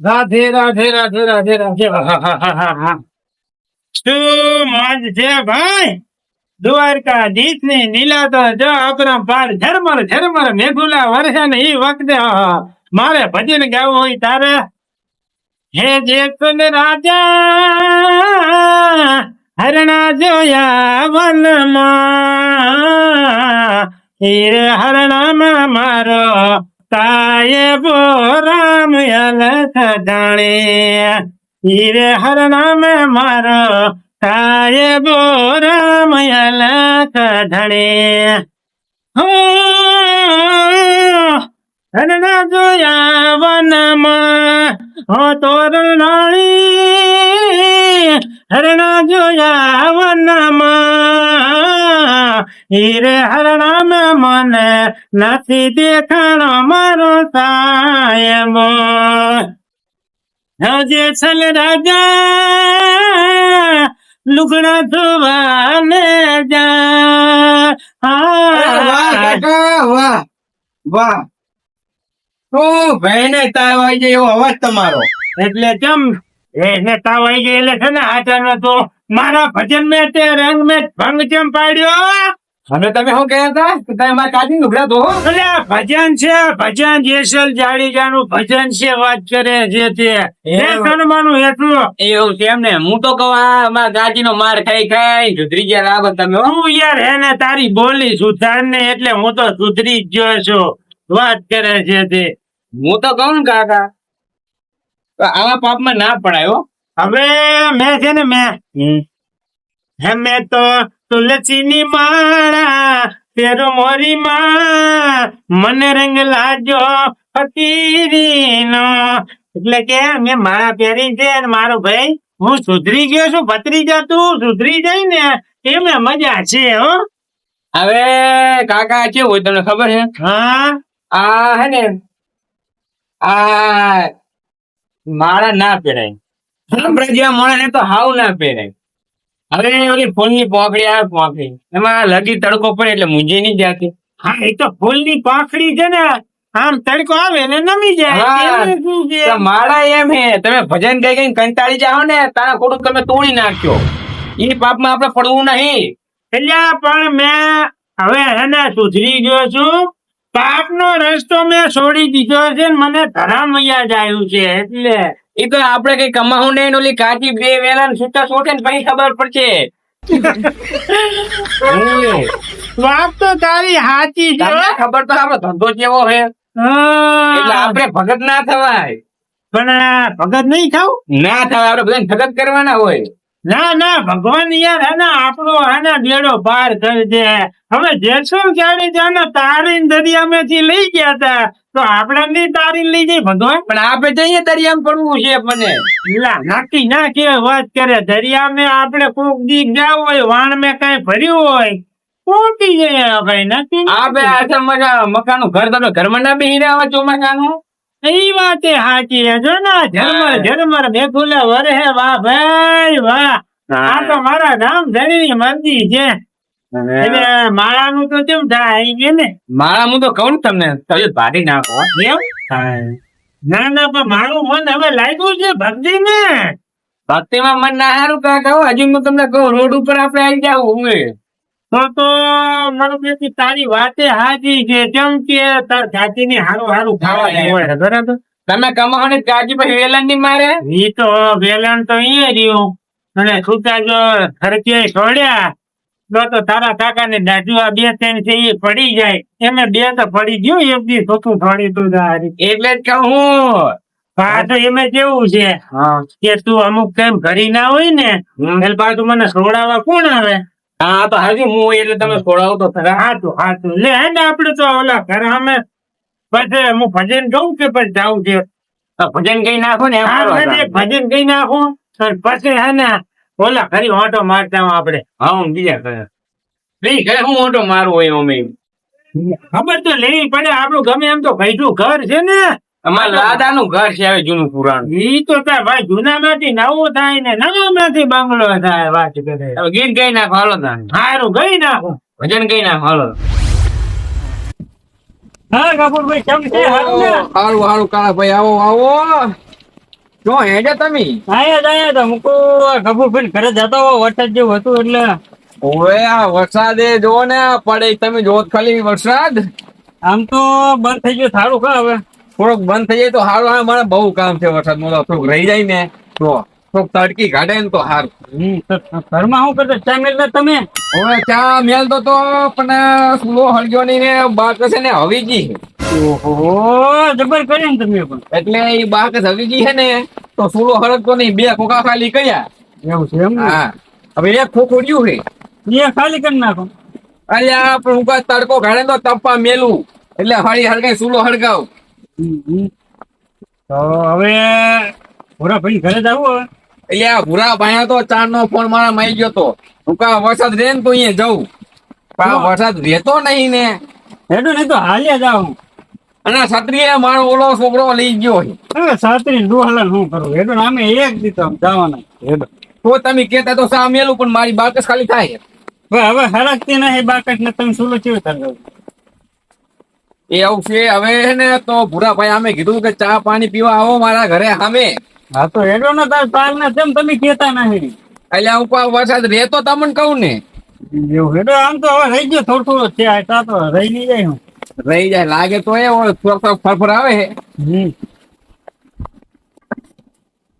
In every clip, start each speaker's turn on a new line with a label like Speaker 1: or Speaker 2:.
Speaker 1: રાધે રાધે રાધે રાધે રાધે. શું મોજ છે ભાઈ દ્વારકાધીશની લીલા તો જો આપણા પાર ઝરમર ઝરમર મેઘુલા વર્ષે ને ઈ વખતે મારે ભજન ગાવું હોય તારે હે જેતન રાજા, હરણા જોયા વનમાં. હીર હરણામાં મારો તાયબો રામ અલખ જાણે હીર હરણામાં મારો તાયબો રામ અલખ હો હરણા જોયા વનમાં હો તોરણાણી હરણા જોયા વનમાં હીરે મે મને નથી દેખાણો મારો સાયબો હજે છલ રાજા લુગડા ધોવા લે જા
Speaker 2: વાહ વાહ. ઓ ભાઈ ને તાવ આવી જાય એવો અવાજ તમારો?
Speaker 1: એટલે ચમ એને તાવ આવી ગઈ એટલે છે ને આચાર્ય તો મારા ભજન મેં તે રંગ મેં ભંગ ચમ પાડ્યો?
Speaker 2: હવે તમે શું કહ્યા હતા? કે તમે મારા કાકી લુગડા ધોવો
Speaker 1: એટલે ભજન છે ભજન જેસલ જાડેજાનું ભજન છે વાત કરે છે તે. સન્માનું એટલું
Speaker 2: એવું છે એમ ને હું તો કહું આ મારા ગાજી નો માર ખાઈ ખાઈ સુધરી ગયા રાબર તમે હું.
Speaker 1: યાર એને તારી બોલી સુધાર ને એટલે હું તો સુધરી જ ગયો છું. વાત કરે છે તે.
Speaker 2: હું તો કહું ને કાકા આવા પાપમાં ના પડાયો
Speaker 1: હવે મેં છે ને મેં હે મેં તો તુલસીની માળા તેરો મોરી માં મને રંગ લાજો ફકીરીનો. એટલે કે મેં માળા પહેરી છે અને મારો ભાઈ હું સુધરી ગયો છું ભત્રી તું સુધરી જાય ને એમાં મજા છે હો.
Speaker 2: હવે કાકા કેવું હોય તમને ખબર છે?
Speaker 1: હા.
Speaker 2: આ હે ને આ માળા ના પહેરાય. જેવા ને તો હાવ ના પહેરાય. હવે ઓલી ફૂલની પોંખડી આવે પોંખડી. એમાં લગી તડકો પડે એટલે મૂંઝી નહીં જાતી.
Speaker 1: હા એ તો ફૂલની પાખડી છે ને આમ તડકો આવે ને નમી જાય?
Speaker 2: માળા એમ હે તમે ભજન ગઈ ગઈ કંટાળી જાઓ ને તારા ખોટું તમે તોડી નાખ્યો ઈ પાપમાં આપણે પડવું નહીં.
Speaker 1: એટલે પણ મેં હવે હે ને સુધરી ગયો છું. પાપનો રસ્તો મેં છોડી દીધો છે ને મને ધરામ યાદ આવ્યું છે એટલે
Speaker 2: એ તો આપણે કઈ કમાવું નહીં ઓલી કાચી બે વેલા છૂટા છોટે ને પછી ખબર પડશે.
Speaker 1: વાત તો તારી સાચી છે.
Speaker 2: ખબર તો આપણો ધંધો કેવો છે? એટલે આપણે ભગત ના થવાય.
Speaker 1: પણ ભગત નહીં થાવ
Speaker 2: ના થવાય આપણે ભગત કરવાના હોય.
Speaker 1: ના ના ભગવાન યાર હે આપણો આના બેડો પાર કરી દે. હવે જેસલ જાડેજાને તારીને દરિયામાંથી લઈ ગયા હતા તો આપણે નહીં તારીન લઈ જાય ભગવાન?
Speaker 2: પણ આપણે જઈએ દરિયામાં પડવું છે મને.
Speaker 1: ના નાકી ના કે વાત કરે. દરિયામાં આપણે કોક દીક ગયા હોય વાણ મેં કઈ ભર્યું હોય પહોંચી જાય ભાઈ નક્કી ના
Speaker 2: આપણે
Speaker 1: કે.
Speaker 2: મજા મકાનું ઘર તમે ઘરમાં ના બેહી રહ્યા ચોમાસાનું?
Speaker 1: ઈ વાતે હાચી જો ને ઝરમર. ઝરમર મેઘુલા વરહે વાહ ભાઈ વાહ. આ તો મારા રામ ધણીની મરજી છે એટલે માળાનું તો કેમ થાય? ગયું ને.
Speaker 2: માળા હું તો કહું તમને તબિયત ભારી નાખો
Speaker 1: કેમ? ના ના પણ મારું મન હવે લાગ્યું છે ભક્તિ ને
Speaker 2: ભક્તિમાં મન ના સારું કાકા હજુ હજી હું તમને કહું રોડ ઉપર આપણે આવી જાવ હું
Speaker 1: તો તો મારું બેટી તારી વાતે હાજી છે. કેમ કે તાર જાતિને હારું હારું ખાવા હોય બરાબર.
Speaker 2: તમે કમાવાની કાજી પછી વેલણની મારે?
Speaker 1: ઈ તો વેલણ તો અહીંયા રહ્યું. અને છૂટા જો ખર્ચે છોડ્યા તો તો તારા કાકા ને દાજુ આ બે ત્રણ છે એ પડી જાય. એમે બે તો પડી ગયું એક દી ચોથું થોડી તું
Speaker 2: એટલે જ કહું
Speaker 1: આ તો એમે કેવું છે?
Speaker 2: હા.
Speaker 1: કે તું અમુક ટાઈમ ઘરી ના હોય ને એટલે પાછું મને સોડાવા કોણ આવે?
Speaker 2: હા તો હાજી હું એટલે તમે છોડાવો તો ખરા.
Speaker 1: હાચું હાચું. લે હે ને આપડે તો ઓલા ઘર અમે પછી હું ભજન જોઉં કે પછી જાઉં છે
Speaker 2: ભજન કઈ નાખો ને.
Speaker 1: ભજન કઈ નાખું. પછી હે ને ઓલા ખરી ઓટો મારતા હું આપડે
Speaker 2: હા હું બીજા ઘરે. નહીં ઘરે હું ઓટો મારું હોય અમે
Speaker 1: ખબર તો લેવી પડે આપણું ગમે એમ તો ભૈઠું ઘર છે ને.
Speaker 3: અમારા દાદાનું ઘર છે હવે જૂનું પુરાણ.
Speaker 4: ઈ તો તાર ભાઈ જૂનામાંથી નવું થાય ને નવામાંથી બંગલો થાય વાત કરે.
Speaker 3: હવે ગીત ગાઈ નાખો હાલો તાને
Speaker 4: હારું ગઈ નાખું.
Speaker 3: ભજન ગઈ નાખો હાલો.
Speaker 4: હા કપૂરભાઈ કેમ છે? હારું
Speaker 5: હારું હારું કાળા ભાઈ આવો આવો. જો હેડે તમે?
Speaker 4: આયા આયા તા મુકો કપૂરભાઈ ઘરે જતો વરસાદ જેવું હતું એટલે.
Speaker 5: ઓવે આ વરસાદે જો ને પડે. તમે જોત ખાલી વરસાદ.
Speaker 4: આમ તો બંધ થઈ ગયું સારું કા હવે.
Speaker 5: થોડોક બંધ થઈ જાય તો સારું હવે મારે બહુ કામ છે વરસાદનું થોડુંક રહી જાય ને તો થોડુંક તડકી કાઢે ને તો સારું
Speaker 4: ઘરમાં શું કરતા? ચા મેલતા તમે?
Speaker 5: હવે ચા મેલતો તો પણ સુલો હળગ્યો નહીં ને બાક છે ને હવી ગઈ
Speaker 4: ઓહો જબર કરી ને તમે પણ.
Speaker 5: એટલે એ બાક હવી ગઈ છે ને તો સુલો હળગતો નહીં બે ખોખા ખાલી કર્યા.
Speaker 4: એવું છે એમ?
Speaker 5: હા હવે એક ખોખું રહ્યું છે.
Speaker 4: એ ખાલી કરી નાખો.
Speaker 5: અરે આ પણ હું તડકો કાઢે તો તપા મેલું. એટલે હળી હળગાઈ સુલો હળગાવ.
Speaker 4: તો હવે ભૂરા ભાઈ ઘરે જવું હવે.
Speaker 5: એટલે આ ભૂરા ભાઈ તો ચાર નો ફોન મારા માં ગયો તો. હું કા વરસાદ રે ને તો અહીંયા જવું પણ વરસાદ રહેતો નહીં ને.
Speaker 4: હેડું નહીં તો હાલ્યા જાઉં.
Speaker 5: અને છત્રીએ મારો ઓલો છોકરો લઈ ગયો છે.
Speaker 4: હવે નું ડોહલા શું કરું. હેડું નામે એક દીધો જવાના. હેડો
Speaker 5: તો તમે કેતા તો સામેલું પણ મારી બાકસ ખાલી થાય.
Speaker 4: હવે હરકતી નહીં બાકસ ને તમે સુલો ચેવી કરજો
Speaker 5: એ આવું છે. હવે હે ને તો ભૂરા ભાઈ અમે કીધું કે ચા પાણી પીવા આવો મારા ઘરે સામે
Speaker 4: હા તો હેડો ને તાર પાર ને તેમ તમે કેતા નહીં
Speaker 5: એટલે હું કહું વરસાદ રહેતો તમને કહું ને.
Speaker 4: એવું હેડો આમ તો હવે રહી ગયો થોડું થોડું. છે આ તો રહી નહીં જાય હું.
Speaker 5: રહી જાય લાગે તો એ થોડોક ફરફર આવે
Speaker 4: હે.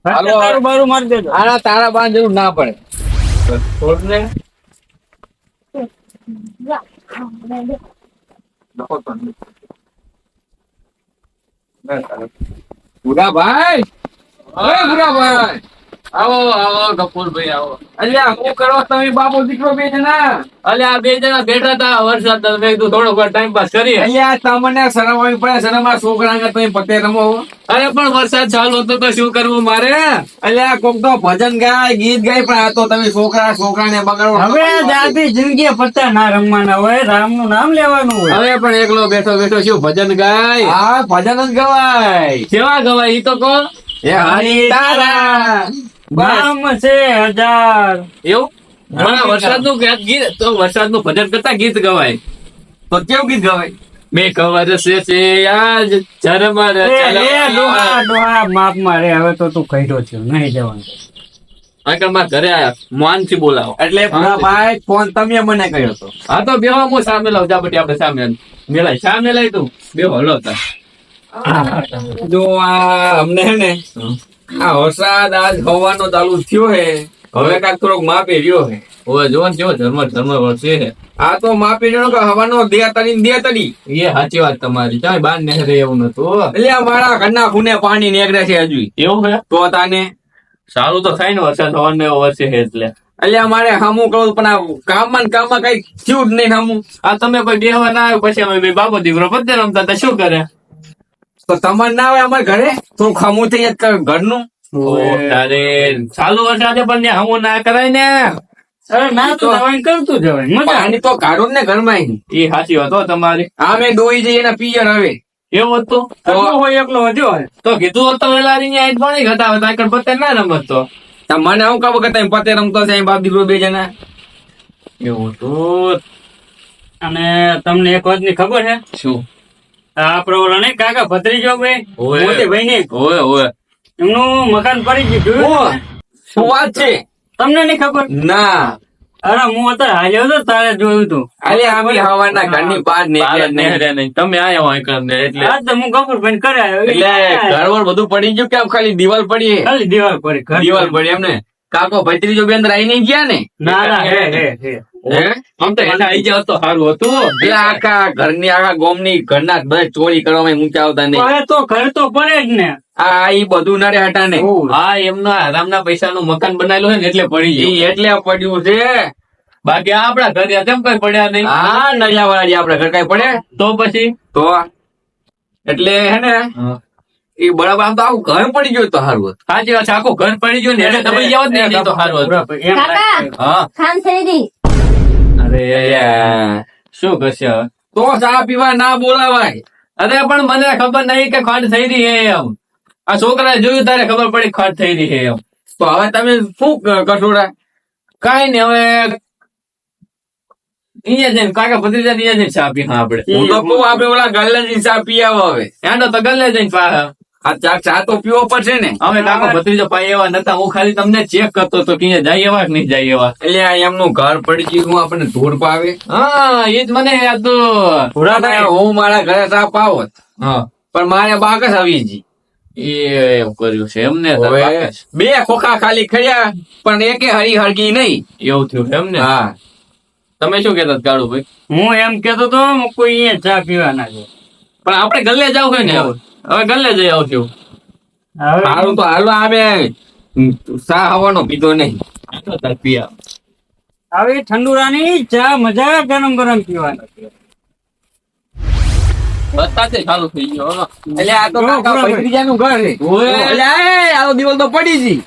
Speaker 5: હાલો.
Speaker 4: તારું બારું મારી દેજો.
Speaker 5: આના તારા બાર જરૂર ના પડે.
Speaker 3: થોડું ને.
Speaker 5: ભૂરા ભાઈ ભૂરા ભાઈ
Speaker 3: આવો આવો કપૂરભાઈ આવો.
Speaker 5: અલ્યા હું કરો તમે? બાપો દીકરો બે જણા.
Speaker 3: અલ્યા બે જણા બેઠા હતા. વરસાદ તમે કીધું થોડો ટાઈમ પાસ કરીએ.
Speaker 5: અલ્યા તમને શરમ આવી પડે શરમ આ છોકરા તમે પતે રમો.
Speaker 3: અરે પણ વરસાદ ચાલુ હતો તો શું કરવું મારે?
Speaker 5: અલ્યા કોક તો ભજન ગાય ગીત ગાય પણ આ તો તમે છોકરા છોકરા ને બગાડો.
Speaker 4: હવે દાદી જિંદગી પત્તા ના રમવાના હોય રામનું નામ લેવાનું હોય.
Speaker 3: હવે પણ એકલો બેઠો બેઠો શું ભજન ગાય?
Speaker 5: હા ભજન જ ગવાય.
Speaker 3: કેવા ગવાય ઈ તો કહો?
Speaker 5: એ હરી તારા
Speaker 4: બામ છે હજાર.
Speaker 3: એવું? મને વરસાદનું ગીત તો વરસાદનું ભજન કરતા ગીત ગવાય.
Speaker 5: તો કેવું ગીત ગવાય?
Speaker 3: મેં કવર છે છે આજ
Speaker 4: એ ડોહા ડોહા માપ મારે હવે તો તું કહ્યો છે નહીં જવાનું.
Speaker 3: મારા ઘરે આયા મોહનથી બોલાવો.
Speaker 5: એટલે ભાઈ ફોન તમે મને કર્યો તો.
Speaker 3: હા તો બેહો હું સામે લાવ જા બટી આપણે સામે મેલાય સામે લાય તું. બેહો હલો તા.
Speaker 5: જો આ અમને ને આ વરસાદ આજ હવાનો ચાલુ થયો હે. હવે કાંઈક થોડોક માપ રહ્યો હે.
Speaker 3: ઓવે જો ને કેવો ધર્મ ધર્મ વરસે
Speaker 5: આ તો માપી રહ્યો કે હવાનો દે તડી ને દે
Speaker 3: એ સાચી વાત તમારી. ચાલ બાર નહેરે એવું નતું
Speaker 5: એટલે મારા ઘરના ખૂને પાણી નીકળે છે હજુ.
Speaker 3: એવું હે?
Speaker 5: તો તાને?
Speaker 3: સારું તો થાય ને વરસાદ હવાનો એવો હે એટલે.
Speaker 5: એટલે અમારે મારે હામું કહું પણ આ કામમાં ને કામમાં કઈ થયું જ નહીં હામું.
Speaker 3: આ તમે કોઈ બેહવા ના આવ્યો પછી અમે બે બાપો દીકરો પતે રમતા શું કરે?
Speaker 5: તો તમારે ના આવે અમારે ઘરે તો ખમું થઈ જાય ઘરનું.
Speaker 3: તારે ચાલુ વરસાદે પણ ને હમું ના કરાય ને.
Speaker 4: ના તો જવાનું કરતું જવાય મજા
Speaker 5: પાણી તો કાઢો જ ને ઘરમાં
Speaker 3: એ સાચી વાત હો તમારી.
Speaker 5: આ મેં દોઈ જઈએ એના પિયર હવે.
Speaker 3: એવું હતું?
Speaker 4: એકલો હોય એકલો હોય
Speaker 3: તો કીધું હોત વેલા રી પાણી ઘટા હતા આગળ પતે ના રમત
Speaker 5: મને આવું કાબુ કરતા પતે રમતો છે બાપ દીકરો બે જણા.
Speaker 3: એવું હતું.
Speaker 4: અને તમને એક વાતની ખબર છે?
Speaker 3: શું?
Speaker 4: આપડે ઓલા નહીં કાકા ભત્રીજો ભાઈ મોટી ભાઈ ની
Speaker 3: ઓય ઓય.
Speaker 4: એમનું મકાન પડી ગયું જોયું
Speaker 5: શું વાત છે?
Speaker 4: તમને નહીં ખબર?
Speaker 5: ના.
Speaker 4: અરે હું અત્યારે હાલ્યો હતો તારે જોયું હતું
Speaker 5: અરે અમે હવાના ઘરની બહાર નીકળ્યા નહીં.
Speaker 3: નહીં. તમે આયા હોય કરને એટલે
Speaker 4: આ તો હું કપૂર ભાઈ કરે.
Speaker 5: એટલે ઘરવર બધું પડી ગયું કે આમ ખાલી દિવાલ પડી?
Speaker 4: ખાલી દિવાલ પડી
Speaker 5: દિવાલ પડી એમને. કાકો ભત્રીજો બેન રહી નહીં ગયા ને?
Speaker 4: ના ના હે હે હે?
Speaker 3: આમ તો એને આઈ જાવ તો સારું હતું.
Speaker 5: એટલે આખા ઘરની આખા ગોમની ઘરના બધા ચોરી કરવામાં ઊંચા આવતા નહીં.
Speaker 4: તો ઘર તો પડે જ ને.
Speaker 5: આ ઈ બધું નડે હટા ને.
Speaker 3: હા એમના આરામના પૈસાનું મકાન બનાવેલું હોય ને એટલે પડી ગયું.
Speaker 5: એટલે પડ્યું છે.
Speaker 3: બાકી આ આપડા ઘરે કેમ કઈ પડ્યા નહીં?
Speaker 5: હા નડિયા વાળા આપડે ઘર કઈ પડે
Speaker 3: તો પછી?
Speaker 5: તો એટલે હે. ને ઈ બરાબર આમ તો આખું ઘર પડી ગયું તો સારું હતું.
Speaker 3: સાચી વાત આખું ઘર પડી ગયું ને એટલે તમે જાવ જ નહીં તો સારું. હા.
Speaker 6: ખાન
Speaker 3: અરે યાર શું કરશે?
Speaker 5: તો ચા પીવા ના બોલાવાય.
Speaker 3: અરે પણ મને ખબર નહીં કે ખંડ થઈ રહી છે એમ. આ છોકરાએ જોયું તારે ખબર પડી ખંડ થઈ રહી છે એમ.
Speaker 5: તો હવે તમે શું ક-
Speaker 3: કઈ કાંઈ હવે અહીંયા જઈને કાકા ભત્રીજા અહીંયા જઈને ચા પી આપણે
Speaker 5: હું તો કહું આપણે ઓલા ગલ્લાજી ચા પી આવો હવે.
Speaker 3: એનો તો ગલ્લે જઈને
Speaker 5: આ ચા ચા તો પીવો પડશે ને.
Speaker 3: અમે કાકો ભત્રીજો પાઈ એવા નતા. હું ખાલી તમને ચેક કરતો તો કે અહીંયા જાય એવા કે નહીં જાય એવા.
Speaker 5: એટલે એમનું ઘર પડી ગયું હું આપણને ધૂળ પાવે.
Speaker 3: હા એ જ મને યાદ
Speaker 5: હું. મારા ઘરે ચા પાવત
Speaker 3: હા.
Speaker 5: પણ મારે બાકસ આવી જી
Speaker 3: એ એવું કર્યું છે એમને
Speaker 5: હવે બે ખોખા ખાલી ખડ્યા પણ એકે હરી હળગી નહીં.
Speaker 3: એવું થયું છે એમને?
Speaker 5: હા.
Speaker 3: તમે શું કહેતા કાળુભાઈ
Speaker 1: હું એમ કેતો તો કોઈ અહીંયા ચા પીવાના છે.
Speaker 3: પણ આપણે ગલ્લે જાવ હોય ને હવે. હવે ગલ્લે જઈ આવશું.
Speaker 5: સારું તો હાલો આવે. સા હવાનો પીધો નહીં.
Speaker 3: તો તાર પી આવ.
Speaker 1: હવે ચા મજા ગરમ ગરમ પીવાની.
Speaker 3: બસ સાથે ચાલુ થઈ ગયો.
Speaker 5: એટલે આ તો કાકા ભત્રીજાનું ઘર છે.
Speaker 3: ઓય.
Speaker 5: દિવાલ તો પડી જી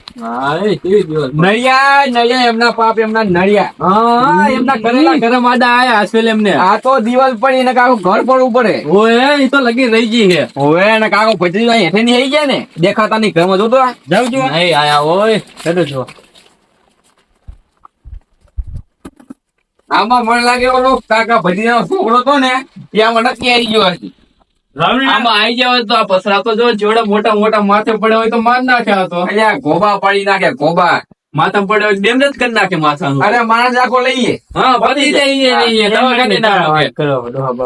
Speaker 5: નળિયા નળિયા એમના પાપ એમના નળિયા
Speaker 3: હા એમના કરેલા ગરમ આડા આયા આસવેલ એમને.
Speaker 5: આ તો દિવાલ પડી એને કાકો ઘર પડવું પડે.
Speaker 3: ઓય એ તો લગી રહી ગઈ છે.
Speaker 5: હવે એને કાકો ભત્રીજો અહીં હેઠે ની આવી ગયા ને? દેખાતા નહીં ઘરમાં જોતો
Speaker 1: જાવ જો.
Speaker 3: નહીં આયા ઓય હેડો જો
Speaker 5: આમાં મને લાગે ઓલો કાકા ભત્રીજાનો છોકરો તો ને ત્યાં નક્કી આવી ગયો હશે.
Speaker 3: આમાં ગયા હોય તો આ પસરા તો જો જોડે મોટા મોટા માથે પડે હોય તો માર નાખ્યા હતો.
Speaker 5: એટલે આ ગોબા પાડી નાખે ગોબા.
Speaker 3: માથા પડે હોય ડેમેજ કરી નાખે માથાનું.
Speaker 5: અરે માણસ આખો લઈએ
Speaker 3: હા પતી જાય એ દવાખાને ના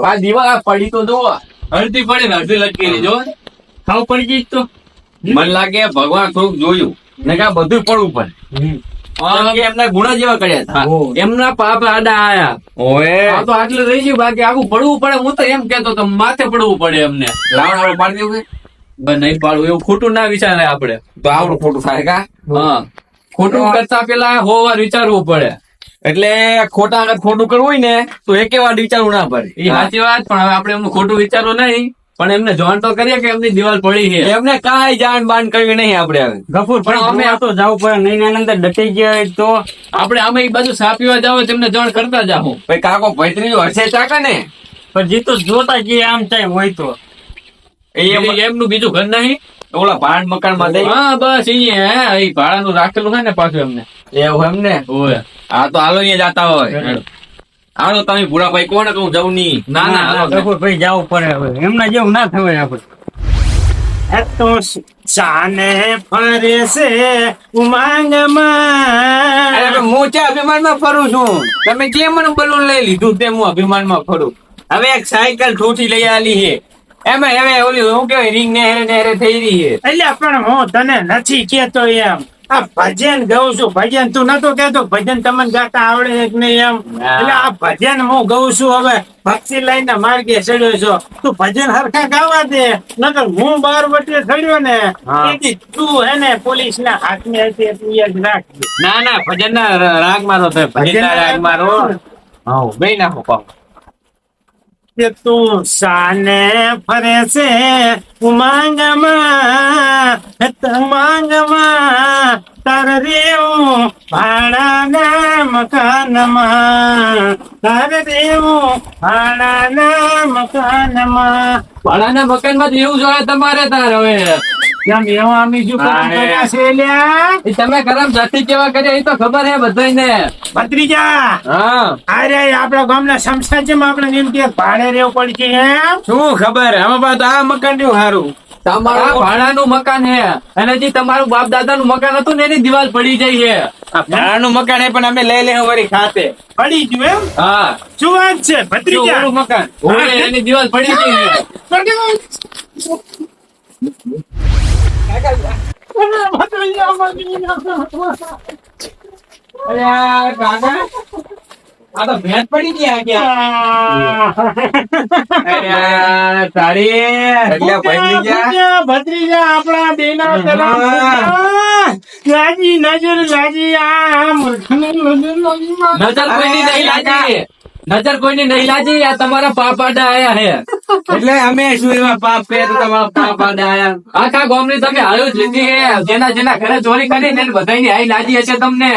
Speaker 5: આ દિવાલ પડી તો જોવો
Speaker 3: અડધી પડે ને અડધી લટકી રહી જો
Speaker 1: ખાવ પડી ગઈ તો.
Speaker 5: મને લાગે ભગવાન થોડુંક જોયું. ને કે બધું પડવું પડે. એમના ગુણા જેવા કર્યા હતા.
Speaker 3: એમના પાપ આડા આયા.
Speaker 5: ઓએ.
Speaker 3: આ તો આટલું રહી ગયું બાકી આખું પડવું પડે. હું તો એમ કેતો માથે પડવું પડે એમને.
Speaker 5: લાવણ આપણે પાડી દેવું?
Speaker 3: નહીં પાડવું એવું ખોટું ના વિચારે આપણે.
Speaker 5: તો આવડું ખોટું થાય કા?
Speaker 3: હા. ખોટું કરતા પેલા હોવા વિચારવું પડે.
Speaker 5: એટલે ખોટા આગળ ખોટું કરવું હોય ને તો એકે વાર વિચારવું ના પડે.
Speaker 3: એ સાચી વાત પણ હવે આપણે એમનું ખોટું વિચારવું નહીં. પણ એમને જોન તો કરીએ કે એમની દિવાલ પડી છે.
Speaker 5: એમને કાંઈ જાણ બાણ કરવી નહીં આપણે હવે.
Speaker 1: ગફુર પણ અમે આ તો જવું પડે નહીં ને અંદર ડટી ગયા તો?
Speaker 3: આપણે અમે એ બાજુ સાપીવા જાવ તેમને જોણ કરતા જાઉં
Speaker 5: ભાઈ કાકો ભત્રીજો હશે ચાકે ને?
Speaker 1: પણ જીતો જોતા જઈએ આમ ચાય હોય તો.
Speaker 3: એમનું બીજું ઘર નહીં?
Speaker 5: ઓલા ભાડ મકાનમાં દઈ
Speaker 3: હા બસ અહીંયા ભાડાનું રાખેલું છે ને પાછું એમને.
Speaker 5: એવું એમ ને?
Speaker 3: ઓય
Speaker 5: હા તો હાલો અહીંયા જતા હોય. હાલો તમે ભૂરા ભાઈ કોને કહું જવું નહીં
Speaker 3: ના ના હાલો.
Speaker 1: ગફુર ભાઈ જવું પડે હવે. એમના જેવું ના થવાય આપણે. તો ચાને ફરે છે ઉમાંગમાં
Speaker 5: હું ચા અભિમાનમાં ફરું છું? તમે જે મને બલૂન લઈ લીધું તે હું અભિમાનમાં ફરું. હવે એક સાયકલ ઠોઠી લઈ આલી છે. એમાં હવે ઓલી શું કેવાય રીંગ નેહરે નેહરે થઈ રહી છે.
Speaker 1: એટલે પણ હું તને નથી કેતો એમ. આ ભજન ગાઉં છું. ભજન તું નતો કેતો ભજન તમને ગાતા આવડે છે કે નહીં એમ. એટલે આ ભજન હું ગાઉં છું હવે. ભક્તિ લઈને માર્ગે ચડ્યો છો. તું ભજન હરખા ગાવા દે. નકર હું બાર વટે ચડ્યો ને તેથી તું હે ને પોલીસ ના હાથમાં હતી તું યાદ રાખ
Speaker 5: ના ના ભજન ના રાગ મારો ભજન ના રાગ મારો. હા બે નાખો પાવ
Speaker 1: કે તું સાને ફરે છે ઉમાંગમાં ઉમાંગમાં, તાર રેવું ભાડાના મકાનમાં. તાર રેવું ભાડાના મકાનમાં.
Speaker 3: ભાડાના મકાનમાં એવું જોઈએ તમારે તાર હવે. તમે ગરમ જાતિ કેવા કર્યા એ તો ખબર હે બધાને
Speaker 1: ભત્રીજા
Speaker 5: હા.
Speaker 1: અરે આપણા ગામના સંસ્થા છે આપણે એમ કે ભાડે રહેવું પડશે
Speaker 5: શું ખબર અમે પાછું આ મકાન રહ્યું સારું
Speaker 3: તમારા ભાડાનું મકાન હે. અને જે તમારું બાપ દાદા નું મકાન હતું ને એની દિવાલ પડી જાય છે
Speaker 5: ભાડાનું મકાન એ પણ અમે લઈ લે વળી ખાતે.
Speaker 1: પડી ગયું એમ?
Speaker 5: હા.
Speaker 1: શું વાત છે ભત્રીજા?
Speaker 5: મકાન?
Speaker 3: એની દિવાલ પડી ગઈ છે
Speaker 1: નજર લાજી નજર લાજી
Speaker 3: કોઈ નહીં લાગી. નજર કોઈની આ તમારા પાપાડા આયા હે.
Speaker 5: એટલે અમે શું એવા પાપ કર્યા તો તમારા પાપ આયા
Speaker 3: આખા ગામની તમે હારું જ લીધી જેના જેના ઘરે ચોરી કરી ને બધાની હાઈ લાજી હશે તમને.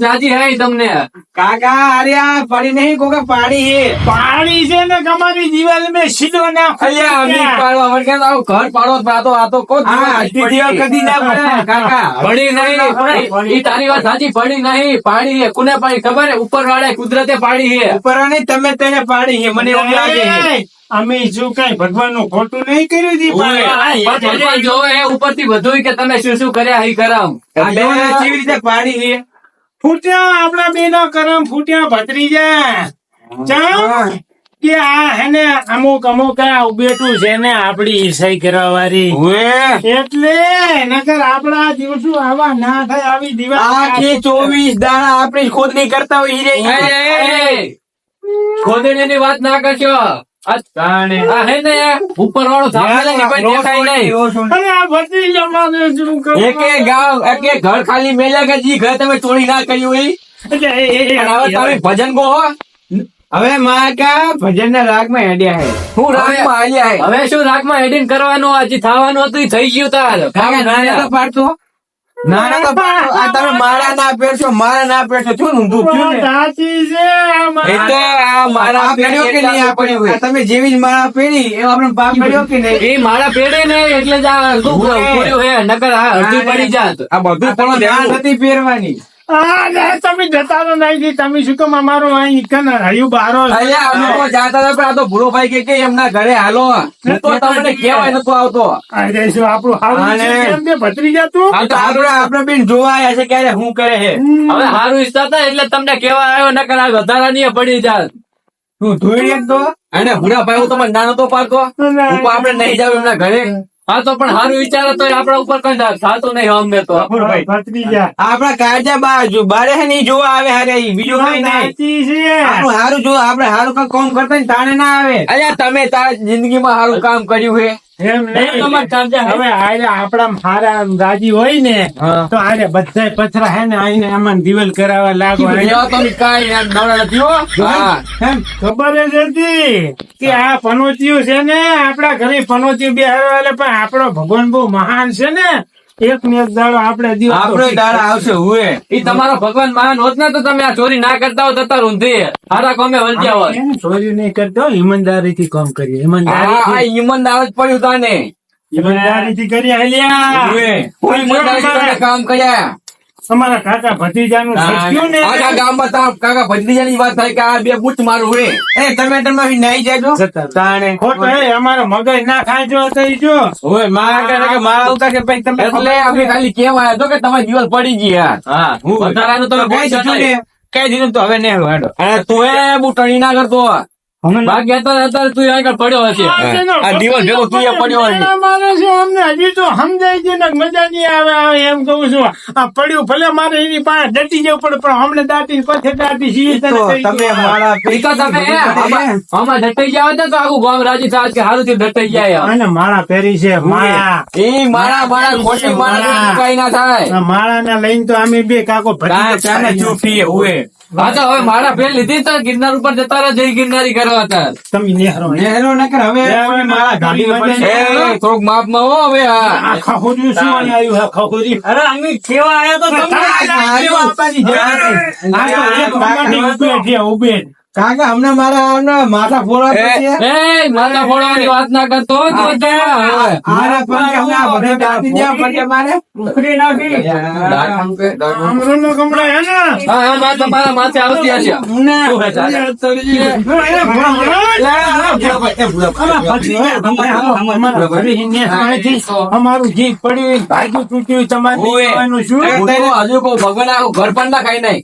Speaker 3: લાજી હે તમને.
Speaker 5: કાકા અરે આ પડી નહીં કોકા પાડી હે.
Speaker 1: પાણી છે ને તમારી દિવાલ મેં સીધો ના
Speaker 3: ખલ્યા અમે પાડવા વળગે આવું ઘર પાડો પાતો આ તો આ તો કોણ
Speaker 5: હા દીદીઓ કદી ના પડે. કાકા
Speaker 3: પડી નહીં. ઈ તારી વાત સાચી પડી નહીં. પાડી હે. કોને પાડી? ખબર હે? ઉપર વાળા કુદરતે પાડી હે.
Speaker 5: ઉપર નહીં તમે તેને પાડી હે. મને એવું લાગે
Speaker 1: અમે શું કઈ ભગવાનનું ખોટું નહીં કર્યું દી
Speaker 3: ભગવાન જોવે ઉપરથી બધું કે તમે શું શું કર્યા હઈ કરામ.
Speaker 5: કેવી રીતે પાડી છે
Speaker 1: ફૂટ્યા આપણા બે નો કરમ ફૂટ્યા ભત્રીજા ચમ કે આ હેને અમુક અમુક આ બેઠું છે ને આપડી ઈસાઈ
Speaker 5: કરવાવાળી
Speaker 1: એટલે નકર આપડા દિવસો આવા ના થાય આવી દિવસ
Speaker 5: આખી ચોવીસ દાડા આપણી ખોદણી કરતા હોય
Speaker 3: ખોદણી ની વાત ના કરશો. ઉપર વાળો ધાબળો ને કોઈ દેખાય નહીં.
Speaker 1: અરે આ ભત્રીજા મારે શું કરું?
Speaker 5: એકે ગામ એકે ઘર ખાલી મેલ્યા કે જી ઘર તમે ચોરી ના કર્યું
Speaker 3: હવે તમે ભજન ગો
Speaker 5: હવે માકા ભજન ના રાગમાં હેડ્યા હે. હું રાગમાં હાલ્યા હે.
Speaker 3: હવે શું રાગમાં એડિંગ કરવાનું? આજે થવાનું હતું થઈ ગયું તાર.
Speaker 5: પાડતો નાના તો આ તમે મારા ના પહેરશો મારા ના પહેરશો શું ઊંધું થયું ને?
Speaker 1: સાચી છે
Speaker 5: એટલે આ મારા પડ્યો કે નહીં આ હોય? તમે જેવી જ મારા પેરી એવો આપણે પાપ પડ્યો કે નહીં?
Speaker 3: એ મારા પેડે ને એટલે જ આ અડધું હે નકર આ અડધી પડી જાત.
Speaker 5: આ બધું પણ ધ્યાન નથી પહેરવાની.
Speaker 1: તમે જતા તો નહીં તમે શું કામ અમારો અહીં હયું બારો?
Speaker 5: અમે જાતા હતા પણ આ તો ભૂરો ભાઈ કે કે એમના ઘરે હાલો. હું તો તમને કહેવાય નતો આવતો.
Speaker 1: અરે શું આપણું હારું છે
Speaker 5: આને-
Speaker 1: કેમ તે ભત્રીજા તું?
Speaker 5: આ તો આપણે આપણે બેન જોવા આવ્યા છે ક્યારે હું કરે છે.
Speaker 3: હવે સારું ઈચ્છતા એટલે તમને કેવા આવ્યો નકર વધારા વધારાની પડી જાત.
Speaker 5: તું ધોઈ એક તો. અને ભૂરા ભાઈ હું તમને નાનો તો પાડતો હું આપણે નહીં જાવ એમના ઘરે.
Speaker 3: હા તો પણ સારું વિચારો તો આપડા ઉપર કઈ થતું નહીં અમને તો.
Speaker 5: આપણા કાજા બાજુ બારે હે નહીં જોવા આવે હારે બીજું કઈ નહીં. આપણું હારું જો આપડે હારું કામ કામ કરતા ને તાણે ના આવે. અલ્યા તમે તારા જિંદગીમાં સારું કામ કર્યું હે.
Speaker 1: એમ નહીં.
Speaker 3: તમારે હે.
Speaker 1: હવે આરે આપણા હારા રાજી હોય ને
Speaker 5: હા.
Speaker 1: તો આરે બધા પથરા હે ને આઈને આમાં દિવાલ કરાવવા લાગો.
Speaker 3: એમ? નવરા નથી હો. હા.
Speaker 1: એમ? ખબર જ હતી કે આ પનોતિયું છે ને આપડા ઘરે પનોતિયું બે એટલે પણ આપણો ભગવાન બહુ મહાન છે ને. એક મેચ દાડો આપણે દિવસ
Speaker 5: આપણો દાડો આવશે હુએ.
Speaker 3: ઈ તમારો ભગવાન મહાન હોત ને તો તમે આ ચોરી ના કરતા હોત અત્યારે ઊંધી હારા કોમે વળગ્યા હોત.
Speaker 1: ચોરી નહીં કરતા ઈમાનદારી થી કામ કરીએ.
Speaker 5: આ
Speaker 1: ઈમાનદારી
Speaker 5: ઈમાનદાર જ પડ્યું તાને.
Speaker 1: ઈમાનદારી થી કરી હાલ્યા
Speaker 5: હુએ. કોઈ ઈમાનદારી કામ કર્યા.
Speaker 1: અમારા કાકા ભત્રીજાનું સત્યું ને
Speaker 5: આખા ગામમાં તારા કાકા ભત્રીજાની વાત થાય કે આ બે બુટ મારું હે. એ તમે તમે નહીં જાજો. તાણે
Speaker 1: ખોટો હે અમારો મગજ ના ખાજો થઈ જો.
Speaker 5: ઓય મારા કરે કે મારા ઉતા કે ભાઈ તમે એટલે આપણે ખાલી કેવા તો કે તમારી દિવાલ પડી ગઈ હા હું
Speaker 3: વધારાનું તમે
Speaker 5: કઈ
Speaker 3: બોલી
Speaker 5: ને. કઈ દીધું તો હવે ને હેડો. અરે તું એ બુટણી ના કરતો.
Speaker 3: બાકી અત્યારે અત્યારે તું આગળ પડ્યો હશે
Speaker 5: આ દિવસ ભેગો તું એ પડ્યો હોય.
Speaker 1: મારે છે અમને? હજી તો સમજાય છે ને મજા નહીં આવે આવે એમ કહું છું. આ પડ્યું ભલે મારે એની પાસે ડટી જવું પડે પણ હમણે દાટી પછી દાટી છીએ
Speaker 5: તમે. મારા
Speaker 3: ઈ તો તમે ડટાઈ તો આખું ગામ રાજી થાય કે હારું થી ડટાઈ જાય
Speaker 1: અને માળા પહેરી છે માળા
Speaker 5: એ મારા. મારા ખોટી મારા કઈ ના થાય.
Speaker 1: માળાને લઈને તો અમે બે કાકો
Speaker 5: તાર ચાલે ચૂપી હુએ.
Speaker 3: હા તો હવે મારા ફેર લીધી તો ગિરનાર ઉપર જતા રહો જઈ ગિરનારી કરવા હતા
Speaker 1: તમે નેહરો
Speaker 5: નેહરો નકર હવે
Speaker 1: હવે મારા ગાડી
Speaker 5: એ
Speaker 1: માં
Speaker 5: થોડુંક માપમાં હો હવે આ
Speaker 1: આખા ખખોર્યું શું આવ્યું હે ખખોર્યું?
Speaker 3: અરે આની કેવા આયા તો
Speaker 1: નથી. આ તો ઉભે ઉભે.
Speaker 5: કાકા હમણાં મારા માથા ફોડવા
Speaker 3: એ માથા ફોડવાની વાત ના કરતો
Speaker 5: હમણાં બધે દાટી દેવા પડશે મારે
Speaker 1: ઉખડી નાખી. આમરોનો કમળા હે ને?
Speaker 3: હા હા માથા તમારા માથે આવતી હશે
Speaker 1: ભણા. અમારા જીભ પડ્યું ભાગ્યું તૂટ્યું તમારે શું?
Speaker 3: હજુ કહું ભગવાન આખું ઘર પણ ના ખાઈ નહીં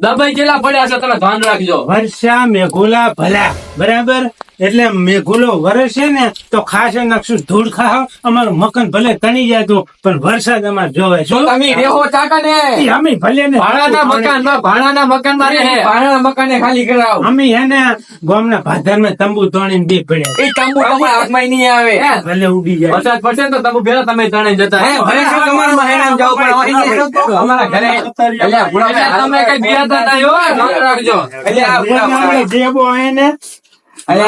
Speaker 3: દબાઈ જેલા પડ્યા છે તમે ધ્યાન રાખજો.
Speaker 1: વર્ષા મેઘુલા ભલા. બરાબર?
Speaker 7: એટલે મેઘુલો વરસે ને તો ખાસ નકશું ધૂળ ખાવ. અમારું મકાન ભલે તણી જાય પણ વરસાદ અમારે જોવે છો.
Speaker 5: તમે રેહો ચાકા ને
Speaker 7: અમે ભલે ને
Speaker 5: ભાડાના મકાનમાં ભાડાના મકાનમાં રહે ભાડાના મકાને ખાલી કરાવ.
Speaker 7: અમે એને ગામના ભાદરમાં તંબુ તોડીને બે પડ્યા
Speaker 5: એ તંબુ તમારા હાથમાં નહીં આવે.
Speaker 7: ભલે ઉડી જાય.
Speaker 5: વરસાદ પડશે તો તંબુ ભેળા તમે તણે જતા
Speaker 8: હે, ભલે તમારે મહેણામ જાવ પણ અહીં
Speaker 5: અમારા ઘરે એટલે
Speaker 8: તમે કઈ બિયાતા નહીં હો, રાખજો.
Speaker 5: એટલે આ
Speaker 7: જેવો હોય ને
Speaker 8: અરે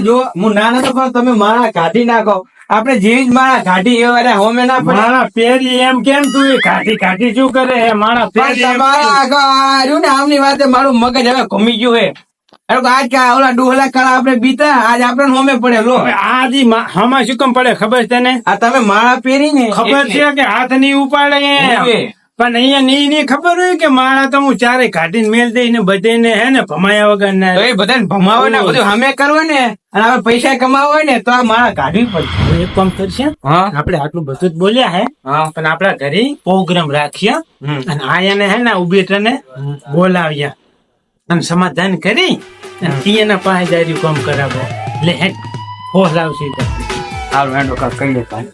Speaker 8: જો હું ના નતો પણ તમે મારા કાઢી નાખો. આપણે જેવી જ મારા કાઢી અરે હોમે ના પડે.
Speaker 7: મારા પેરી એમ કેમ તું એ કાઢી કાઢી શું કરે હે મારા પેરી
Speaker 8: તમારા આગળ ને આમની વાતે મારું મગજ હવે ઘૂમી ગયું હે આજ કા ઓલા ડોહલા કળા આપણે બીતા આજ આપણે હોમે પડે લો.
Speaker 7: હવે આ જી મા- હામાં શું કેમ પડે ખબર છે તને?
Speaker 8: આ તમે માળા પહેરી ને.
Speaker 7: ખબર છે કે હાથ નહીં ઉપાડે. પણ અહીંયા ની ની ખબર હોય કે મારા તો હું ચારે કાઢીને મેલ દઈને બધાને હે ને ભમાયા વગર ના
Speaker 8: એ બધાને ભમાવો ને બધું હમે કરવું ને? અને હવે પૈસા કમાવા હોય ને તો આ માળા કાઢવી પડશે.
Speaker 7: એક કામ કરશે. આપણે આટલું બધું જ બોલ્યા હે.
Speaker 8: હા.
Speaker 7: પણ આપણા ઘરે પ્રોગ્રામ રાખ્યા અને આયાને હે ને ઉભેટને બોલાવ્યા અને સમાધાન કરી અને પાસે જારી કામ કરાવો. એટલે હે ફોસ આવશે
Speaker 8: હારું હેડો કાંઈક કહીએ કાંઈ.